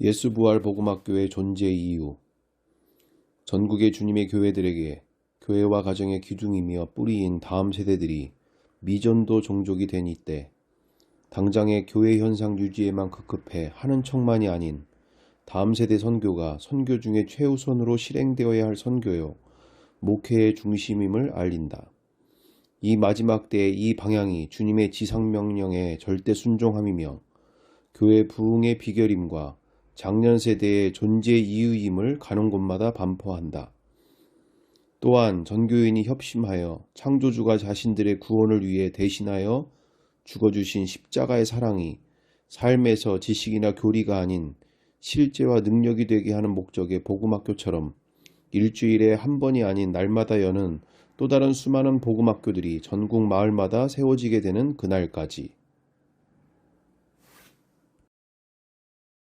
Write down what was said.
예수 부활 복음학교의 존재 이유 전국의 주님의 교회들에게 교회와 가정의 기둥이며 뿌리인 다음 세대들이 미전도 종족이 된 이때 당장의 교회 현상 유지에만 급급해 하는 척만이 아닌 다음 세대 선교가 선교 중에 최우선으로 실행되어야 할 선교요 목회의 중심임을 알린다. 이 마지막 때의 이 방향이 주님의 지상명령에 절대 순종함이며 교회 부흥의 비결임과 작년 세대의 존재 이유임을 가는 곳마다 반포한다. 또한 전교인이 협심하여 창조주가 자신들의 구원을 위해 대신하여 죽어주신 십자가의 사랑이 삶에서 지식이나 교리가 아닌 실제와 능력이 되게 하는 목적의 복음학교처럼 일주일에 한 번이 아닌 날마다 여는 또 다른 수많은 복음학교들이 전국 마을마다 세워지게 되는 그날까지